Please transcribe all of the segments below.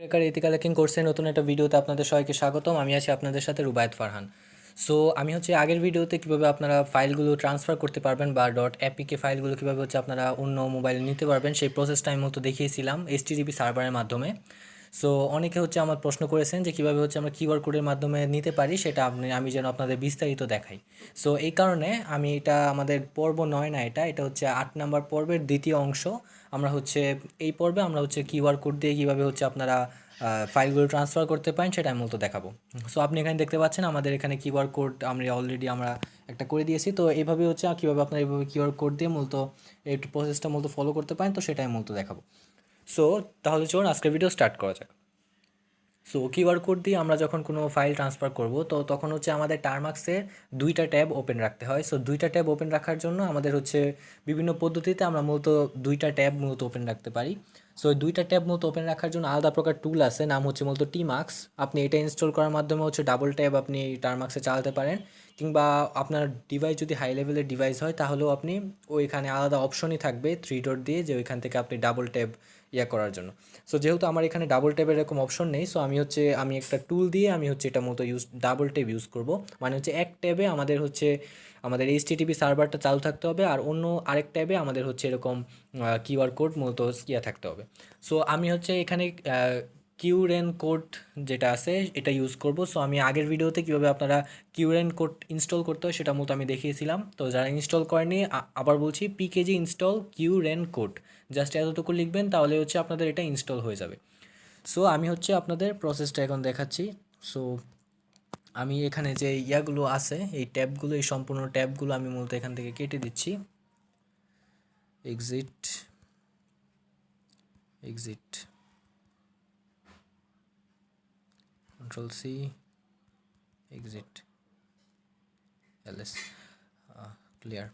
Trekker ethical hacking কোর্সের নতুন একটা ভিডিওতে আপনাদের সবাইকে স্বাগতম। আমি আছি আপনাদের সাথে রুবায়ত ফারহান। সো আমি হচ্ছে আগের ভিডিওতে কীভাবে আপনারা ফাইলগুলো ট্রান্সফার করতে পারবেন বা ডট অ্যাপিকে ফাইলগুলো কীভাবে হচ্ছে আপনারা অন্য মোবাইলে নিতে পারবেন, সেই প্রসেসটা আমি মতো দেখিয়েছিলাম এইচটিডিপি সার্ভারের মাধ্যমে। সো অনেকে হচ্ছে আমার প্রশ্ন করেছেন যে কীভাবে হচ্ছে আমরা কিউআর কোডের মাধ্যমে নিতে পারি, সেটা আপনি, আমি যেন আপনাদের বিস্তারিত দেখাই। সো এই কারণে আমি এটা আমাদের পর্ব নয় না এটা এটা হচ্ছে আট নাম্বার পর্বের দ্বিতীয় অংশ। আমরা হচ্ছে, এই পর্বে আমরা হচ্ছে কিউআর কোড দিয়ে কীভাবে হচ্ছে আপনারা ফাইলগুলো ট্রান্সফার করতে পারেন, সেটা আমি মূলত দেখাবো। সো আপনি এখানে দেখতে পাচ্ছেন আমাদের এখানে কিউআর কোড আমরা অলরেডি আমরা একটা করে দিয়েছি। তো এইভাবে হচ্ছে, কীভাবে আপনারা এইভাবে কিউআর কোড দিয়ে মূলত, এই প্রসেসটা মূলত ফলো করতে পারেন, তো সেটাই মূলত দেখাবো। সো তাহলে চলুন আজকের ভিডিও স্টার্ট করা যাক। সো কিউআর কোড দিয়ে আমরা যখন কোনো ফাইল ট্রান্সফার করব, তো তখন হচ্ছে আমাদের টার্মাক্সে দুইটা ট্যাব ওপেন রাখতে হয়। সো দুইটা ট্যাব ওপেন রাখার জন্য আমাদের হচ্ছে বিভিন্ন পদ্ধতিতে আমরা মূলত দুইটা ট্যাব মূলত ওপেন রাখতে পারি। সো দুইটা ট্যাব মূলত ওপেন রাখার জন্য আলাদা প্রকার টুল আছে। নাম হচ্ছে মূলত টিমাক্স আপনি এটা ইনস্টল করার মাধ্যমে হচ্ছে ডাবল ট্যাব আপনি টার্মাক্সে চালাতে পারেন। কিংবা আপনার ডিভাইস যদি হাই লেভেলের ডিভাইস হয়, তাহলেও আপনি ওইখানে আলাদা অপশনই থাকবে থ্রি ডট দিয়ে যে ওইখান থেকে আপনি ডাবল ট্যাব ইয়া করার জন্য। সো যেহেতু আমার এখানে ডাবল ট্যাবের এরকম অপশন নেই সো আমি হচ্ছে, আমি একটা টুল দিয়ে আমি হচ্ছে এটা মতো ইউজ ডাবল ট্যাব ইউজ করব। মানে হচ্ছে এক ট্যাবে আমাদের হচ্ছে আমাদের এইচ টিটিপি সার্ভারটা চালু থাকতে হবে আর অন্য আরেক ট্যাবে আমাদের হচ্ছে এরকম কিউআর কোড মূলত ইয়া থাকতে হবে। সো আমি হচ্ছে এখানে কিউরেন কোড যেটা আছে, এটা ইউজ করব। সো আমি আগের ভিডিওতে কীভাবে আপনারা কিউরেন কোড ইনস্টল করতে হয় সেটা মতো আমি দেখিয়েছিলাম। তো, যারা ইনস্টল করেনি আবার বলছি PKG install qrencode just এতটুকু লিখবেন, তাহলে হচ্ছে আপনাদের এটা ইনস্টল হয়ে যাবে। সো আমি হচ্ছে আপনাদের প্রসেসটা এখন দেখাচ্ছি। সো আমি এখানে যে ইয়াগুলো আছে, এই ট্যাবগুলো, এই সম্পূর্ণ ট্যাবগুলো আমি মূলত এখান থেকে কেটে দিচ্ছি। Exit exit control C exit LS clear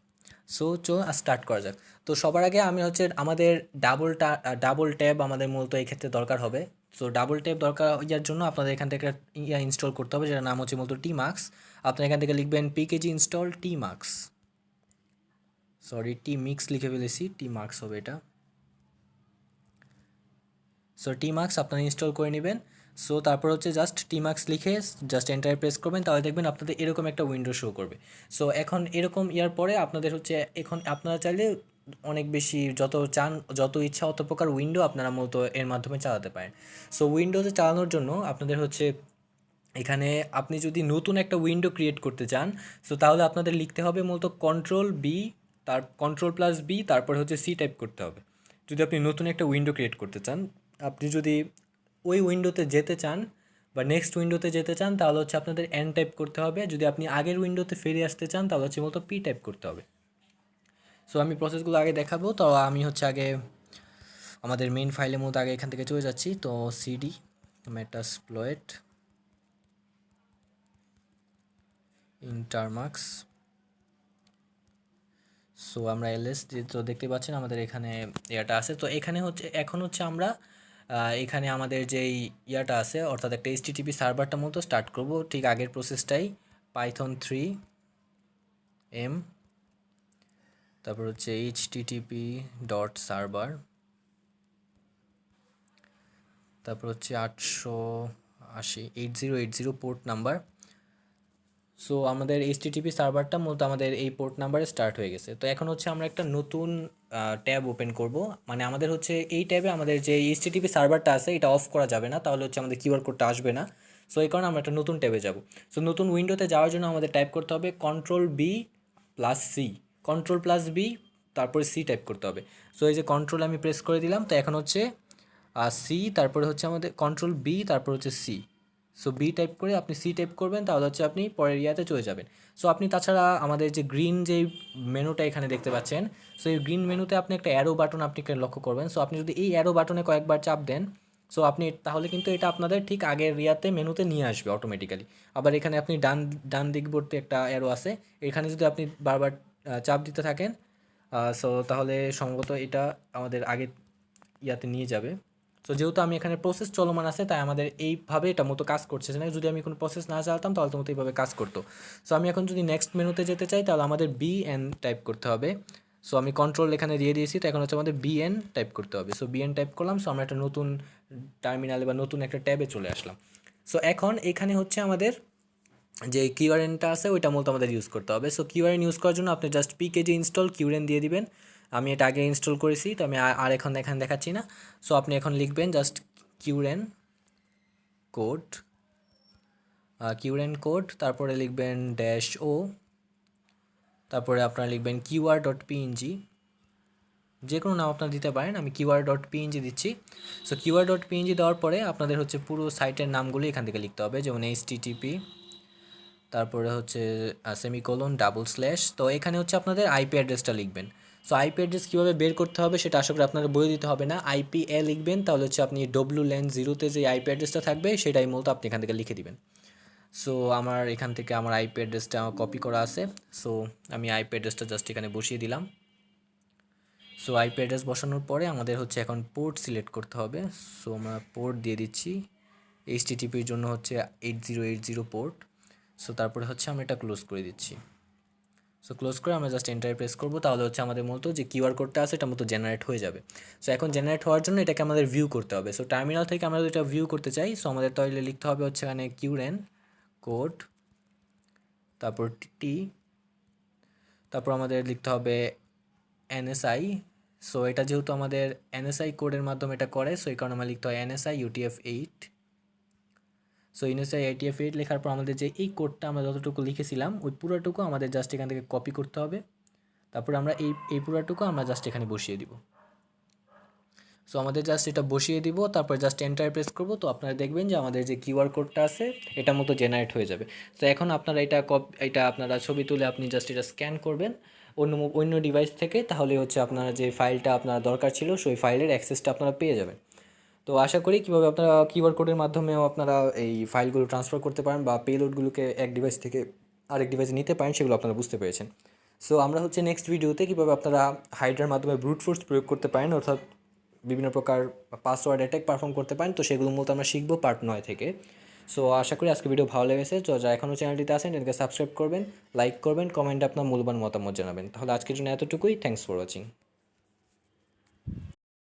so চো স্টার্ট করা যাক। তো সবার আগে আমি হচ্ছে আমাদের ডাবলটা ডাবল ট্যাব আমাদের মূলত এই ক্ষেত্রে দরকার হবে। সো ডাবল ট্যাপ দরকার ইয়ার জন্য আপনাদের এখান থেকে ইয়া ইনস্টল করতে হবে, যেটার নাম হচ্ছে মূলত টি মার্কস আপনার এখান থেকে লিখবেন PKG install tmux sorry T mix লিখে ফেলেছি টি মার্কস হবে এটা। সো টি মার্কস আপনারা ইনস্টল করে নেবেন। সো তারপর হচ্ছে জাস্ট টি মার্কস লিখে জাস্ট এন্টার প্রেস করবেন, তাহলে দেখবেন আপনাদের এরকম একটা উইন্ডো শো করবে। সো এখন এরকম ইয়ার পরে আপনাদের হচ্ছে এখন আপনারা চাইলে অনেক বেশি যত চান, যত ইচ্ছা অত প্রকার উইন্ডো আপনারা মূলত এর মাধ্যমে চালাতে পারেন। সো উইন্ডোতে চালানোর জন্য আপনাদের হচ্ছে এখানে আপনি যদি নতুন একটা উইন্ডো ক্রিয়েট করতে চান সো তাহলে আপনাদের লিখতে হবে মূলত কন্ট্রোল বি তার কন্ট্রোল প্লাস বি তারপর হচ্ছে সি টাইপ করতে হবে। যদি আপনি নতুন একটা উইন্ডো ক্রিয়েট করতে চান, আপনি যদি ওই উইন্ডোতে যেতে চান বা নেক্সট উইন্ডোতে যেতে চান, তাহলে হচ্ছে আপনাদের এন টাইপ করতে হবে। যদি আপনি আগের উইন্ডোতে ফিরে আসতে চান, তাহলে হচ্ছে মতো পি টাইপ করতে হবে। সো আমি প্রসেসগুলো আগে দেখাবো। তো আমি হচ্ছে আগে আমাদের মেইন ফাইলের মধ্যে আগে এখান থেকে চলে যাচ্ছি। তো সিডি মেটাসপ্লয়েট ইন্টারমার্কস সো আমরা এলএস তো দেখতে পাচ্ছেন আমাদের এখানে ইয়াটা আছে। তো এখানে হচ্ছে, এখন হচ্ছে আমরা এখানে আমাদের যেই ইয়াটা আছে, অর্থাৎ একটা এইচটিটিপি সার্ভারটা মতো স্টার্ট করব। ঠিক আগের প্রসেসটাই পাইথন থ্রি এম তারপর হচ্ছে এইচটিটিপি ডট সার্ভার তারপর হচ্ছে আটশো আশি eight zero eight zero port number so আমাদের এইচটিটিপি সার্ভারটা মূলত আমাদের এই পোর্ট নাম্বারে স্টার্ট হয়ে গেছে। তো এখন হচ্ছে আমরা একটা নতুন ট্যাব ওপেন করব। মানে আমাদের হচ্ছে এই ট্যাবে আমাদের যে এইচটিটিপি সার্ভারটা আছে, এটা অফ করা যাবে না, তাহলে হচ্ছে আমাদের কিউআর কোডটা আসবে না। সো এই কারণে আমরা একটা নতুন ট্যাবে যাব। সো নতুন উইন্ডোতে যাওয়ার জন্য আমাদের টাইপ করতে হবে control B plus C control plus B তারপরে সি টাইপ করতে হবে। সো এই যে কন্ট্রোল আমি প্রেস করে দিলাম, তো এখন হচ্ছে সি তারপরে হচ্ছে আমাদের কন্ট্রোল বি তারপর হচ্ছে সি সো বি টাইপ করে আপনি সি টাইপ করবেন, তাহলে হচ্ছে আপনি পরের ইয়াতে চলে যাবেন। সো আপনি তাছাড়া আমাদের যে গ্রিন যে মেনুটা এখানে দেখতে পাচ্ছেন সো এই গ্রিন মেনুতে আপনি একটা অ্যারো বাটন আপনি লক্ষ্য করবেন। সো আপনি যদি এই অ্যারো বাটনে কয়েকবার চাপ দেন সো আপনি তাহলে কিন্তু এটা আপনাদের ঠিক আগের ইয়াতে মেনুতে নিয়ে আসবে অটোমেটিক্যালি আবার এখানে আপনি ডান ডান দিক বলতে একটা অ্যারো আছে, এখানে যদি আপনি বারবার চাপ দিতে থাকেন সো তাহলে সম্ভবত এটা আমাদের আগে ইয়াতে নিয়ে যাবে। সো যেহেতু আমি এখানে প্রসেস চলমান আছে, তাই আমাদের এইভাবে এটা মতো কাজ করছে। না যদি আমি কোনো প্রসেস না চালাতাম তাহলে তো মতো এইভাবে কাজ করতো। সো আমি এখন যদি নেক্সট মেনুতে যেতে চাই, তাহলে আমাদের বি এন টাইপ করতে হবে। সো আমি কন্ট্রোল এখানে দিয়ে দিয়েছি, তো এখন হচ্ছে আমাদের বিএন টাইপ করতে হবে। সো বিএন টাইপ করলাম সো আমরা একটা নতুন টার্মিনালে বা নতুন একটা ট্যাবে চলে আসলাম। সো এখন এখানে হচ্ছে আমাদের যে কিউআরএনটা আছে, ওইটা মূলত আমাদের ইউজ করতে হবে। সো কিউআরএন ইউজ করার জন্য আপনি জাস্ট পিকেজি ইনস্টল কিউআরএন দিয়ে দিবেন। আমি এটা আগে ইনস্টল করেছি, তো আমি আর- এখন এখানে দেখাচ্ছি না। সো আপনি এখন লিখবেন just qrencode qrencode তারপরে লিখবেন ড্যাশ ও তারপরে আপনারা লিখবেন কিউআর ডট পিএনজি যে কোনো নাম আপনারা দিতে পারেন, আমি কিউআর ডট পিএনজি দিচ্ছি। সো কিউআর ডট পিএনজি দেওয়ার পরে আপনাদের হচ্ছে পুরো সাইটের নামগুলো এখান থেকে লিখতে হবে, যেমন এইচ টিটিপি তারপরে হচ্ছে সেমিকোলন ডাবল স্ল্যাশ তো এখানে হচ্ছে আপনাদের আইপি অ্যাড্রেসটা লিখবেন। সো আইপি অ্যাড্রেস কীভাবে বের করতে হবে সেটা আশা করি আপনারা বলে দিতে হবে না। আইপি এ লিখবেন, তাহলে হচ্ছে আপনি ডব্লু ল্যান জিরোতে যে আইপি অ্যাড্রেসটা থাকবে সেটাই মূলত আপনি এখান থেকে লিখে দিবেন। সো আমার এখান থেকে আমার আইপি অ্যাড্রেসটা কপি করা আছে। সো আমি আইপি অ্যাড্রেসটা জাস্ট এখানে বসিয়ে দিলাম। সো আইপি অ্যাড্রেস বসানোর পরে আমাদের হচ্ছে এখন পোর্ট সিলেক্ট করতে হবে। সো আমরা পোর্ট দিয়ে দিচ্ছি। এইচটিটিপির জন্য হচ্ছে eight zero eight zero port so তারপরে হচ্ছে আমরা এটা ক্লোজ করে দিচ্ছি। সো ক্লোজ করে আমরা জাস্ট এন্টার প্রেস করব, তাহলে হচ্ছে আমাদের মতো যে কিউআর কোডটা আছে, এটা মতো জেনারেট হয়ে যাবে। সো এখন জেনারেট হওয়ার জন্য এটাকে আমাদের ভিউ করতে হবে। সো টার্মিনাল থেকে আমরা এটা ভিউ করতে চাই। সো আমাদের তাহলে লিখতে হবে হচ্ছে এখানে কিউরেন কোড তারপর টি তারপর আমাদের লিখতে হবে এনএসআই সো এটা যেহেতু আমাদের এনএসআই কোডের মাধ্যমে এটা করে সো এই কারণে আমার লিখতে হয় এনএসআই ইউটিএফ এইট সো ইউনিসআই আইটিএফ এইট লেখার পর আমাদের যে এই কোডটা আমরা যতটুকু লিখেছিলাম, ওই পুরোটুকু আমাদের জাস্ট এখান থেকে কপি করতে হবে। তারপর আমরা এই এই পুরোটুকু আমরা জাস্ট এখানে বসিয়ে দিব। সো আমাদের জাস্ট এটা বসিয়ে দিব, তারপর জাস্ট এন্টার প্রেস করব। তো আপনারা দেখবেন যে আমাদের যে কিউআর কোডটা আছে, এটা মতো জেনারেট হয়ে যাবে। তো এখন আপনারা এটা কপ এটা আপনারা ছবি তুলে আপনি জাস্ট এটা স্ক্যান করবেন। অন্য অন্য ডিভাইস থেকে, তাহলে হচ্ছে আপনারা যে ফাইলটা আপনার দরকার ছিল, সেই ফাইলের অ্যাক্সেসটা আপনারা পেয়ে যাবেন। তো আশা করি কীভাবে আপনারা কিউআর কোডের মাধ্যমেও আপনারা এই ফাইলগুলো ট্রান্সফার করতে পারেন বা পেলোডগুলোকে এক ডিভাইস থেকে আরেক ডিভাইসে নিতে পারেন, সেগুলো আপনারা বুঝতে পেরেছেন। সো আমরা হচ্ছে নেক্সট ভিডিওতে কীভাবে আপনারা হাইড্রার মাধ্যমে ব্রুট ফোর্স প্রয়োগ করতে পারেন, অর্থাৎ বিভিন্ন প্রকার পাসওয়ার্ড অ্যাটাক পারফর্ম করতে পারেন, তো সেগুলো মূলত আমরা শিখব পার্ট নয় থেকে। সো আশা করি আজকে ভিডিও ভালো লেগেছে। তো যারা এখনও চ্যানেলটিতে আসেন এটাকে সাবস্ক্রাইব করবেন লাইক করবেন কমেন্টে আপনার মূল্যবান মতামত জানাবেন। তাহলে আজকের জন্য এতটুকুই। Thanks for watching